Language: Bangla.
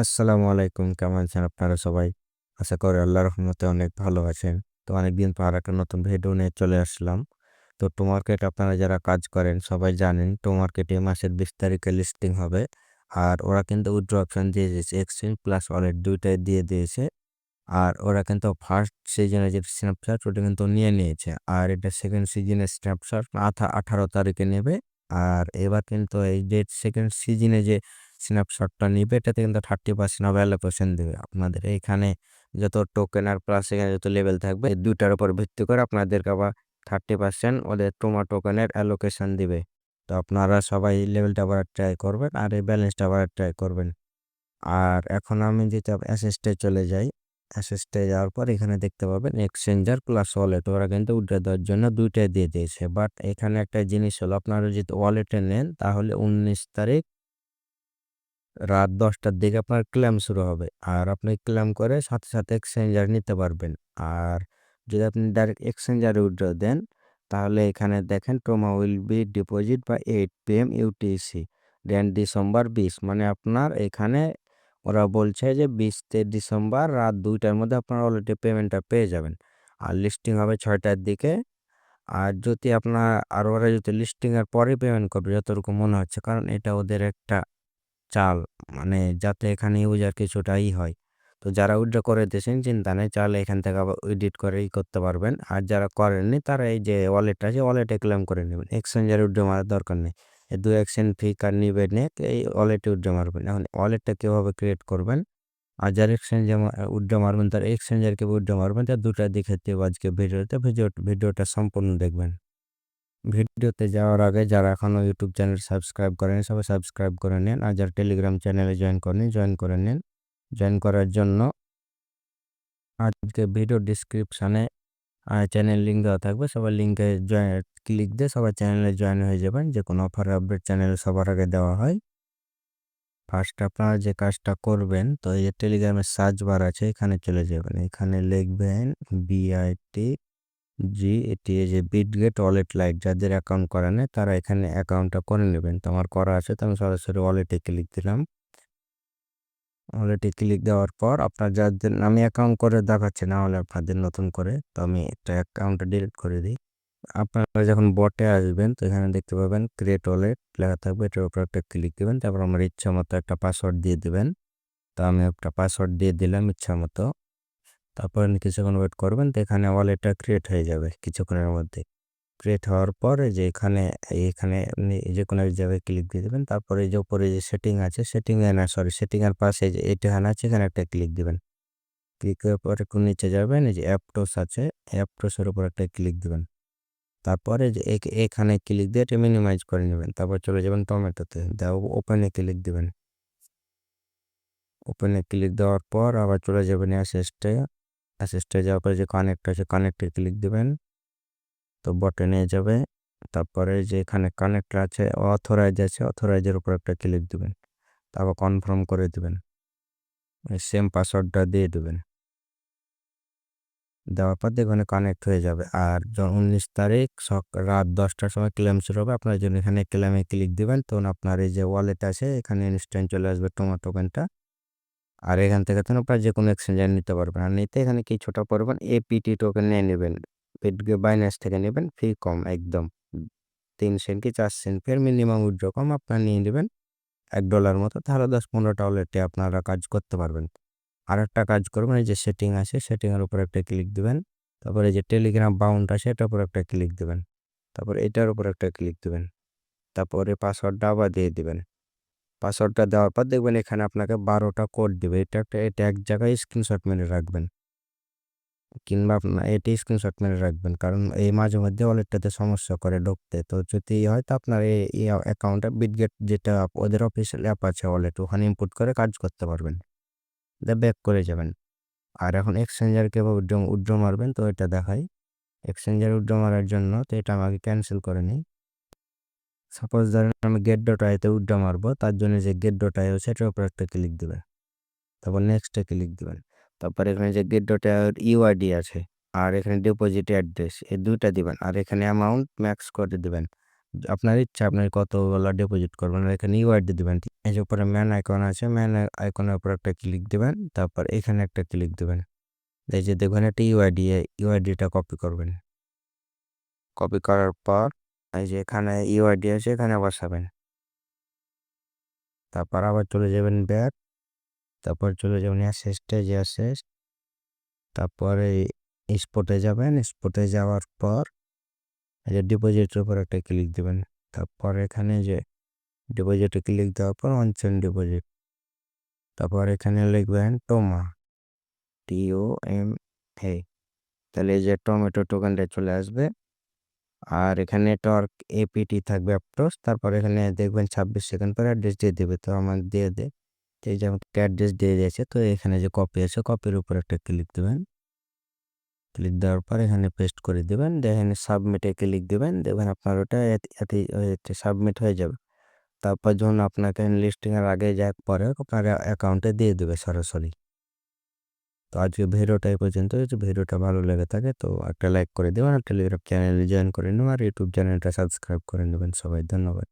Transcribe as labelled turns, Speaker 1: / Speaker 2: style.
Speaker 1: আসসালামু আলাইকুম, কেমন আছেন আপনারা সবাই? আশা করি আল্লাহ রহমতে অনেক ভালো আছেন। তো অনেকদিন পর একটা নতুন ভিডিও নিয়ে চলে আসলাম। তো টো মার্কেট আপনারা যারা কাজ করেন, সবাই জানেন টো মার্কেটে মাসের বিশ তারিখে লিস্টিং হবে। আর ওরা কিন্তু উইথড্র অপশন দিয়ে দিয়েছে। এক্সচেঞ্জ প্লাস ওয়ালেট দুইটাই দিয়ে দিয়েছে। আর ওরা কিন্তু ফার্স্ট সিজনের যে স্ন্যাপশট ওটা কিন্তু নিয়ে নিয়েছে। আর এটা সেকেন্ড সিজনের স্ন্যাপশট আঠা আঠারো তারিখে নেবে। আর এবার কিন্তু এই যে সেকেন্ড সিজনে যে স্ন্যাপশটটা নিবে, এটাতে কিন্তু থার্টি পার্সেন্ট অফ অ্যালোকেশন দেবে। আপনাদের এখানে যত টোকেন আর প্লাস এখানে যত লেভেল থাকবে দুইটার উপর ভিত্তি করে আপনাদেরকে আবার থার্টি পার্সেন্ট ওদের টোমা টোকেনের অ্যালোকেশন দিবে। তো আপনারা সবাই লেভেলটা আবার ট্রাই করবেন আর এই ব্যালেন্সটা আবার ট্রাই করবেন। আর এখন আমি যেটা অ্যাসেস্টে চলে যাই। অ্যাসেস্টে যাওয়ার পর এখানে দেখতে পাবেন এক্সচেঞ্জার প্লাস ওয়ালেট ওরা কিন্তু উঠে দেওয়ার জন্য দুইটাই দিয়ে দিয়েছে। বাট এখানে একটা জিনিস হলো, আপনারা যদি ওয়ালেটে নেন, তাহলে উনিশ তারিখ রাত দশটার দিকে আপনার ক্লেম শুরু হবে। আর আপনি ক্লেম করে সাথে সাথে এক্সচেঞ্জার নিতে পারবেন। আর যদি আপনি ডাইরেক্ট এক্সচেঞ্জারে উইথড্র দেন, তাহলে এখানে দেখেন টোমা উইল বি ডিপোজিট বা eight P M UTC then December বিশ। মানে আপনার এখানে ওরা বলছে যে বিশ ডিসেম্বর রাত দুইটার মধ্যে আপনার অলরেডি পেমেন্টটা পেয়ে যাবেন। আর লিস্টিং হবে ছয়টার দিকে। আর যদি আপনার আর ওরা যদি লিস্টিংয়ের পরে পেমেন্ট করবে, যতটুকু মনে হচ্ছে, কারণ এটা ওদের একটা চাল মানে যাতে এখানে ইউজার কিছুটা ই হয়। তো যারা উইথড্র করে দিয়েছেন, চিন্তা নেই চাল এখান থেকে আবার এডিট করে করতে পারবেন। আর যারা করেননি, তারা এই যে ওয়ালেট আছে ওয়ালেটে ক্লেম করে নেবেন। এক্সচেঞ্জার উইথড্র মারার দরকার নেই। দু এক্সচেঞ্জ ফি কার নিবে নিয়ে এই ওয়ালেটে উইথড্র মারবেন। এখন ওয়ালেটটা কীভাবে ক্রিয়েট করবেন? আর যার এক্সচেঞ্জে উইথড্র মারবেন, তার এক্সচেঞ্জারকে উইথড্র মারবেন? তার দুটা দিকে আজকে ভিডিওতে ভিডিও, ভিডিওটা সম্পূর্ণ দেখবেন। ভিডিওতে যাওয়ার আগে যারা এখনও ইউটিউব চ্যানেল সাবস্ক্রাইব করেন, সবাই সাবস্ক্রাইব করে নিন আর যারা টেলিগ্রাম চ্যানেলে জয়েন করেন জয়েন করে নিন। জয়েন করার জন্য আজকে ভিডিও ডিসক্রিপশানে চ্যানেল লিঙ্ক দেওয়া থাকবে। সবাই লিঙ্কে জয়েন ক্লিক দিয়ে সবাই চ্যানেলে জয়েন হয়ে যাবেন। যে কোনো অফার আপডেট চ্যানেলে সবার আগে দেওয়া হয়। ফার্স্ট আপনারা যে কাজটা করবেন, তো এই যে টেলিগ্রামের সার্চ বার আছে, এখানে চলে যাবেন। এখানে লিখবেন বিআইটি জি, এটি এই যে বিটগেট ওয়ালেট লাইট যাদের অ্যাকাউন্ট করা নেই, তারা এখানে অ্যাকাউন্টটা করে নেবেন। তো আমার করা আছে, তো আমি সরাসরি ওয়ালেটে ক্লিক দিলাম। ওয়ালেটে ক্লিক দেওয়ার পর আপনার যাদের, আমি অ্যাকাউন্ট করে দেখাচ্ছি, না হলে আপনাদের নতুন করে, তো আমি একটা অ্যাকাউন্টটা ডিলিট করে দিই। আপনারা যখন বটে আসবেন, তো এখানে দেখতে পাবেন ক্রিয়েট ওয়ালেট লেখা থাকবে, এটার উপর একটা ক্লিক দেবেন, তারপর আমার ইচ্ছা মতো একটা পাসওয়ার্ড দিয়ে দেবেন। তো আমি একটা পাসওয়ার্ড দিয়ে দিলাম ইচ্ছা মতো তারপর কিছুক্ষণ ওয়েট করবেন, তো এখানে ওয়ালেটটা ক্রিয়েট হয়ে যাবে কিছুক্ষণের মধ্যে। ক্রিয়েট হওয়ার পরে যে এখানে এখানে আপনি যে কোনো এক জায়গায় ক্লিক দিয়ে দেবেন, তারপরে যে উপরে যে সেটিং আছে সেটিংয়ে না সরি সেটিংয়ের পাশে যে এটা আছে, এখানে একটা ক্লিক দিবেন। ক্লিক করার পরে একটু নিচে যাবেন, এই যে অ্যাপটোস আছে অ্যাপটোসের উপর একটা ক্লিক দিবেন। তারপরে যে এখানে ক্লিক দিয়ে এটা মিনিমাইজ করে নেবেন, তারপর চলে যাবেন টমেটোতে দেওয়া ওপেনে ক্লিক দিবেন। ওপেনে ক্লিক দেওয়ার পর আবার চলে যাবেন অ্যাসেস্টে অ্যাসিস্টে যাওয়ার পরে যে কানেক্ট আছে কানেক্টে ক্লিক দেবেন। তো বটে নিয়ে যাবে, তারপরে যে এখানে কানেক্ট আছে অথরাইজ আছে অথরাইজের উপর একটা ক্লিক দেবেন। তারপর কনফার্ম করে দেবেন। সেম পাসওয়ার্ডটা দিয়ে দেবেন। দেওয়ার পর দেখবেন কানেক্ট হয়ে যাবে। আর উনিশ তারিখ রাত দশটার সময় ক্লেম শুরু হবে। আপনার জন্য এখানে ক্লেমে ক্লিক দেবেন। তখন আপনার এই যে ওয়ালেট আছে, এখানে ইনস্ট্যান্ট চলে আসবে টোমাটো টোকেনটা আর এখান থেকে তো আপনার যে কোনো এক্সচেঞ্জার নিতে পারবেন আর নিতে এখানে কিছুটা পরিমাণ এপিটি টোকেন নিয়ে নেবেন। বাইন্যান্স থেকে নেবেন ফি কম একদম। তিন সেন্ট কি চার সেন্ট ফের মিনিমাম উইথড্র কম আপনার নিয়ে নেবেন। এক ডলার মতো তাহলে দশ পনেরোটা ওয়ালেটে আপনারা কাজ করতে পারবেন। আর একটা কাজ করবেন, এই যে সেটিং আছে সেটিংয়ের উপর একটা ক্লিক দেবেন। তারপরে যে টেলিগ্রাম বাউন্ড আছে, এটার উপর একটা ক্লিক দেবেন। তারপর এটার উপর একটা ক্লিক দেবেন। তারপরে পাসওয়ার্ডটা আবার দিয়ে দেবেন। পাসওয়ার্ডটা দেওয়ার পর দেখবেন এখানে আপনাকে বারোটা কোড দেবে। এটা একটা, এটা এক জায়গায় স্ক্রিনশট মেরে রাখবেন। কিংবা আপনার এটি স্ক্রিনশট মেরে রাখবেন। কারণ এই মাঝে মধ্যে ওয়ালেটটাতে সমস্যা করে ঢুকতে। তো যদি হয় তো আপনার এই অ্যাকাউন্টে বিটগেট যেটা ওদের অফিসিয়াল অ্যাপ আছে ওয়ালেট ওখানে ইনপুট করে কাজ করতে পারবেন। ব্যাক করে যাবেন। আর এখন এক্সচেঞ্জার কীভাবে উড্র উড্র মারবেন, তো এটা দেখাই। এক্সচেঞ্জার উড্র মারার জন্য, তো এটা আমাকে ক্যান্সেল করে নিই। সাপোজ ধরেন আমি গেট ডট আইতে উড্ডা মারবো, তার জন্য যে গেট ডট আই সেটার উপর একটা ক্লিক দেবেন তারপর নেক্সটে ক্লিক দেবেন। তারপর এখানে যে গেট ডট আই ইউআইডি আছে, আর এখানে ডিপোজিট অ্যাড্রেস এই দুইটা দিবেন। আর এখানে অ্যামাউন্ট ম্যাক্স করে দেবেন। আপনার ইচ্ছা, আপনি কতগুলো ডিপোজিট করবেন, আর এখানে ইউআইডি দিবেন। এই যে উপরে ম্যান আইকন আছে ম্যান আইকনের উপর একটা ক্লিক দেবেন। তারপর এখানে একটা ক্লিক দেবেন। এই যে দেখবেন একটা ইউআইডি ইউআইডিটা কপি করবেন। কপি করার পর এই যে এখানে ইউআইডি আছে, এখানে বসাবেন তারপর আবার চলে যাবেন ব্যাক তারপর চলে যাবেন অ্যাসেসটে যে অ্যাসেস তারপরে স্পটে যাবেন স্পটে যাওয়ার পর এই যে ডিপোজিটের উপর একটা ক্লিক দেবেন। তারপর এখানে যে ডিপোজিটে ক্লিক দেওয়ার পর অনচেন ডিপোজিট তারপর এখানে লিখবেন টোমা টিও এম এ তাহলে যে টমেটো টোকেনটা চলে আসবে। আর এখানে টর্ক এপিটি থাকবে অ্যাপ্রোস তারপর এখানে দেখবেন ছাব্বিশ সেকেন্ড পরে অ্যাড্রেস দিয়ে দেবে, তো আমার দিয়ে দে। এই যে আমাকে অ্যাড্রেস দিয়ে দিয়েছে, তো এখানে যে কপি আছে কপির উপর একটা ক্লিক দেবেন। ক্লিক দেওয়ার পর এখানে পেস্ট করে দেবেন এখানে সাবমিটে ক্লিক দেবেন, দেখবেন আপনার ওটা সাবমিট হয়ে যাবে। তারপর যখন আপনাকে লিস্টিংয়ের আগে যাক পরে আপনার অ্যাকাউন্টে দিয়ে দেবে সরাসরি। তো আজকে ভিডিওটা এই পর্যন্ত। যদি ভিডিওটা ভালো লেগে থাকে তো একটা লাইক করে দেবেন আর টেলিগ্রাম চ্যানেলে জয়েন করে নেবেন আর ইউটিউব চ্যানেলটা সাবস্ক্রাইব করে নেবেন। সবাই ধন্যবাদ।